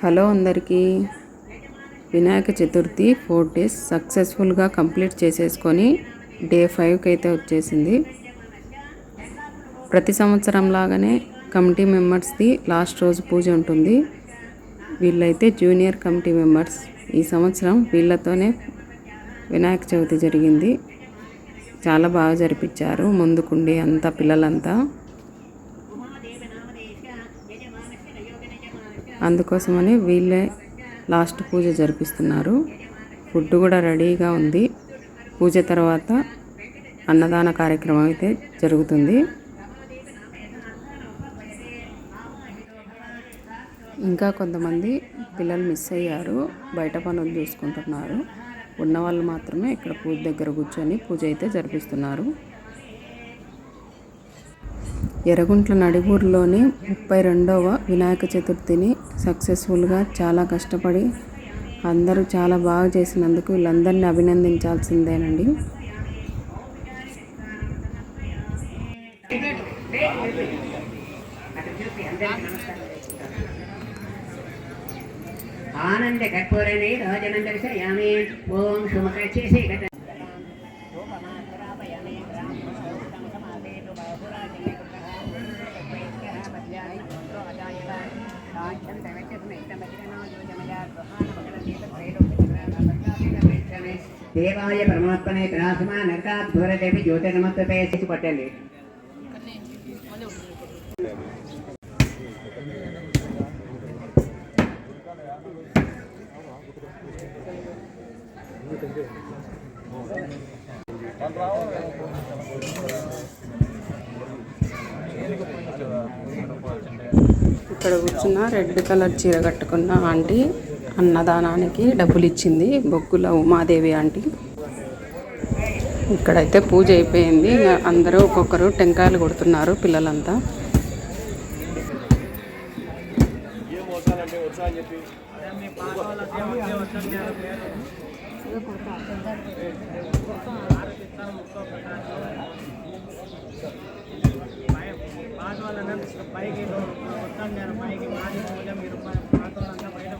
Hello అందరికీ. Vinayaka Chaturthi four days సక్సెస్ఫుల్గా complete చేసేసుకొని డే ఫైవ్కి అయితే వచ్చేసింది. ప్రతి సంవత్సరం లాగానే కమిటీ మెంబర్స్ది లాస్ట్ రోజు పూజ ఉంటుంది. వీళ్ళైతే జూనియర్ కమిటీ మెంబర్స్. ఈ సంవత్సరం వీళ్ళతోనే వినాయక చవితి జరిగింది. చాలా బాగా జరిపించారు. ముందుకుండి అంతా పిల్లలంతా. అందుకోసమని వీళ్ళే లాస్ట్ పూజ జరిపిస్తున్నారు. ఫుడ్ కూడా రెడీగా ఉంది. పూజ తర్వాత అన్నదాన కార్యక్రమం అయితే జరుగుతుంది. ఇంకా కొంతమంది పిల్లలు మిస్ అయ్యారు. బయట పనులు చూసుకుంటున్నారు. ఉన్న వాళ్ళు మాత్రమే ఇక్కడ పూజ దగ్గర కూర్చొని పూజ అయితే జరిపిస్తున్నారు. ఎర్రగుంట్ల నడిగూరులోని ముప్పై రెండవ వినాయక చతుర్థిని సక్సెస్ఫుల్గా చాలా కష్టపడి అందరూ చాలా బాగా చేసినందుకు వీళ్ళందరినీ అభినందించాల్సిందేనండి. ఆనంద కర్పూరనే రాజనం దర్శయామి ఓం సుమకచేసి గత దేవాయ పరమాత్మనే త్రాసమా నరకాధ్వరదేవి జ్యోతిర్నమత్వపే శిశు పట్టండి ఇక్కడ కూర్చున్న రెడ్ కలర్ చీర కట్టుకున్న ఆంటీ. అన్నదానానికి డబ్బులు ఇచ్చింది బొగ్గుల ఉమాదేవి ఆంటీ. ఇక్కడైతే పూజ అయిపోయింది. అందరూ ఒక్కొక్కరు టెంకాయలు కొడుతున్నారు పిల్లలంతా. పైకి మొత్తం నేను పైకి మాది పూజ మీరు పాతోళ్ళంతా బయట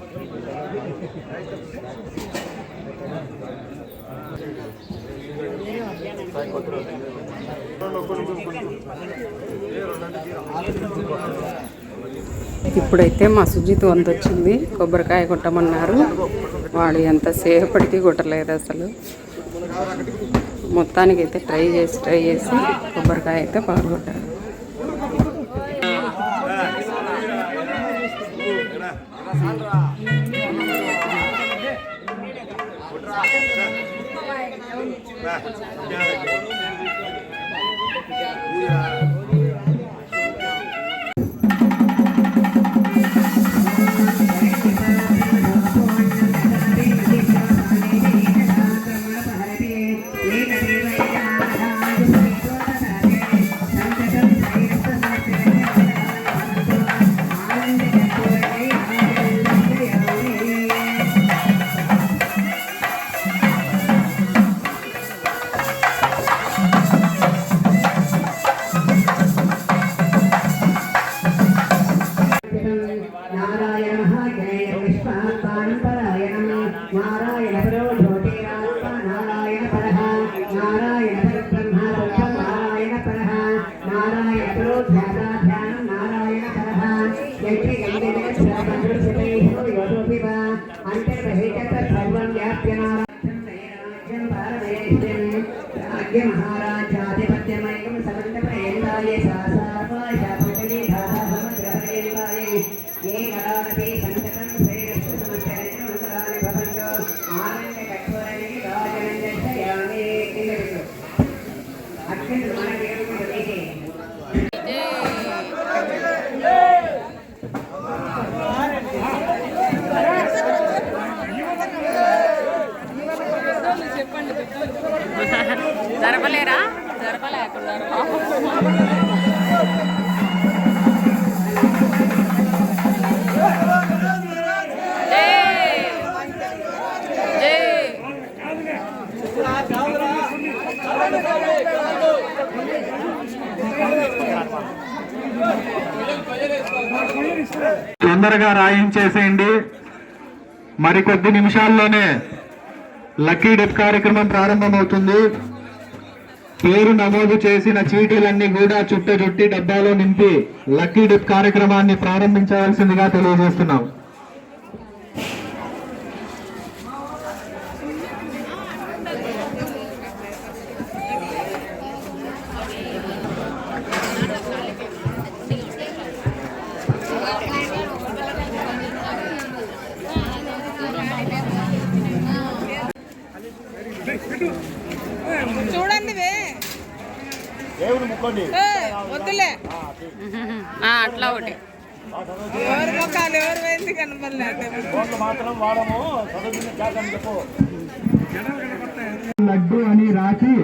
ఇప్పుడైతే మా సుజిత్ వంత వచ్చింది కొబ్బరికాయ కొట్టమన్నారు వాడు ఎంతసేపటికి కొట్టలేదు అసలు మొత్తానికి అయితే ట్రై చేసి ట్రై చేసి కొబ్బరికాయ అయితే పాల్గొట్టారు Ba. తొందరగా రాయించేసేయండి. మరికొద్ది నిమిషాల్లోనే లక్కీ డెత్ కార్యక్రమం ప్రారంభమవుతుంది. పేరు నమోదు చేసిన చీటీలన్నీ కూడా చుట్టచుట్టి డబ్బాలో నింపి లక్కీ డెత్ కార్యక్రమాన్ని ప్రారంభించవలసిందిగా తెలియజేస్తున్నాం. వద్దులే. అట్లా ఒకటి. ఎవరి ముఖాలు ఎవరు పోయింది కనపడలేదు. లడ్డు అని రాసి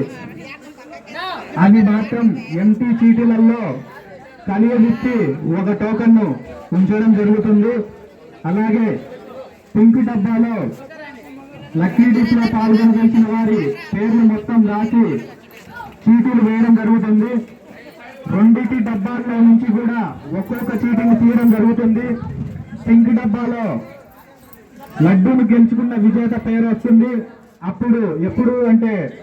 అది మాత్రం ఎంటీ చీటీలలో కలియదిప్పి ఒక టోకన్ను ఉంచడం జరుగుతుంది. అలాగే పింక్ డబ్బాలో లక్కీ డిప్లో పాల్గొనవలసిన వారి పేర్లు మొత్తం రాసి చీటీలు వేయడం జరుగుతుంది. రెండిటి డబ్బాల్లో నుంచి కూడా ఒక్కొక్క చీటిని తీయడం జరుగుతుంది. పింక్ డబ్బాలో లడ్డూను గెలుచుకున్న విజేత పేరు వస్తుంది. అప్పుడు ఎప్పుడు అంటే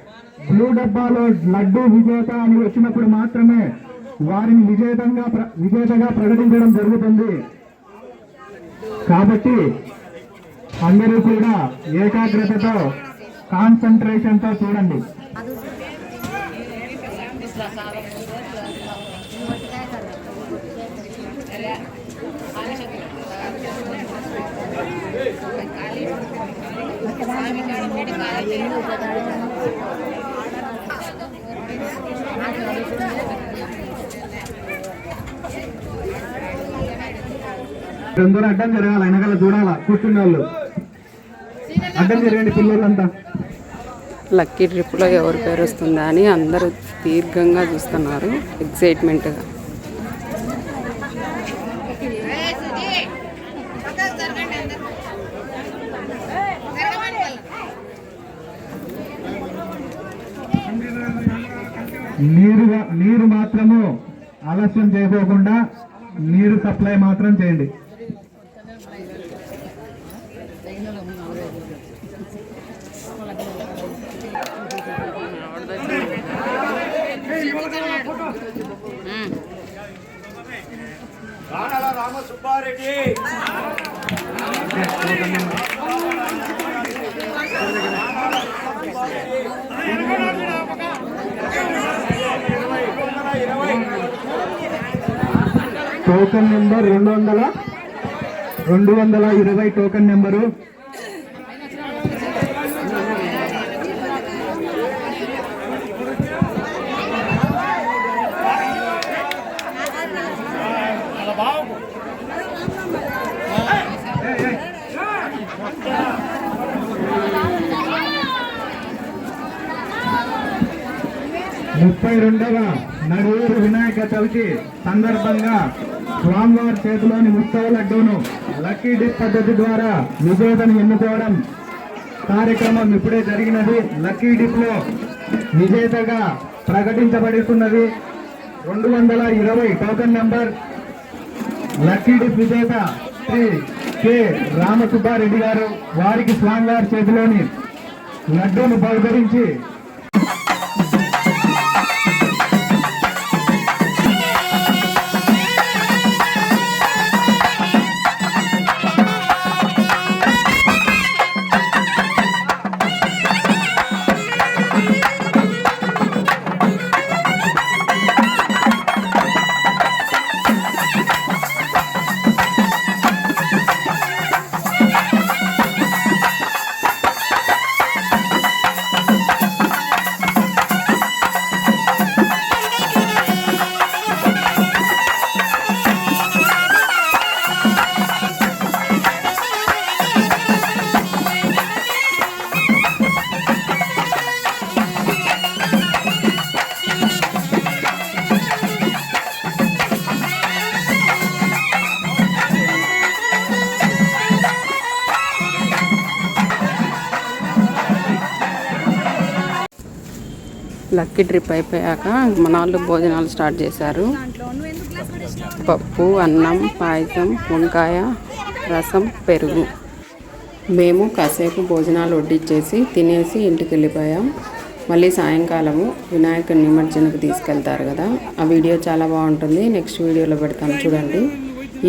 బ్లూ డబ్బాలో లడ్డు విజేత అని వచ్చినప్పుడు మాత్రమే వారిని విజేతంగా ప్ర- విజేతగా ప్రకటించడం జరుగుతుంది. కాబట్టి అందరూ కూడా ఏకాగ్రతతో కాన్సన్ట్రేషన్తో చూడండి. అందరూ అడ్డం జరగాల వెనకాల చూడాలా కూర్చున్న వాళ్ళు. అడ్డం జరగండి పిల్లలంతా. లక్కీ ట్రిప్లో ఎవరి పేరు వస్తుందా అని అందరూ దీర్ఘంగా చూస్తున్నారు ఎగ్జైట్మెంట్గా నీరు నీరు మాత్రము ఆలస్యం చేయకోకుండా నీరు సప్లై మాత్రం చేయండి. టోకన్ నెంబర్ రెండు వందల రెండు వందల ఇరవై టోకన్ నెంబరు ముప్పై రెండవ నడువురు వినాయక చవితి సందర్భంగా స్వామివారి చేతిలోని ఉత్సవ లడ్డూను లక్కీ డిప్ పద్ధతి ద్వారా విజేతను ఎన్నుకోవడం కార్యక్రమం ఇప్పుడే జరిగినది. లక్కీ డిప్లో విజేతగా ప్రకటించబడుతున్నది. రెండు వందల ఇరవై టోకన్ నెంబర్ లక్కీ డిప్ విజేత శ్రీ కె రామసుబ్బారెడ్డి గారు వారికి స్వామివారి చేతిలోని లడ్డూను బహుకరించి లక్కీ ట్రిప్ అయిపోయాక మనాళ్ళు భోజనాలు స్టార్ట్ చేశారు. పప్పు అన్నం పాయసం వంకాయ రసం పెరుగు. మేము కాసేపు భోజనాలు వడ్డిచ్చేసి తినేసి ఇంటికి వెళ్ళిపోయాం. మళ్ళీ సాయంకాలము వినాయకుడి నిమజ్జనకు తీసుకెళ్తారు కదా. ఆ వీడియో చాలా బాగుంటుంది. నెక్స్ట్ వీడియోలో పెడతాను చూడండి.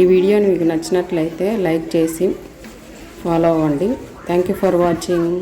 ఈ వీడియోని మీకు నచ్చినట్లయితే లైక్ చేసి ఫాలో అవ్వండి. Thank you for watching.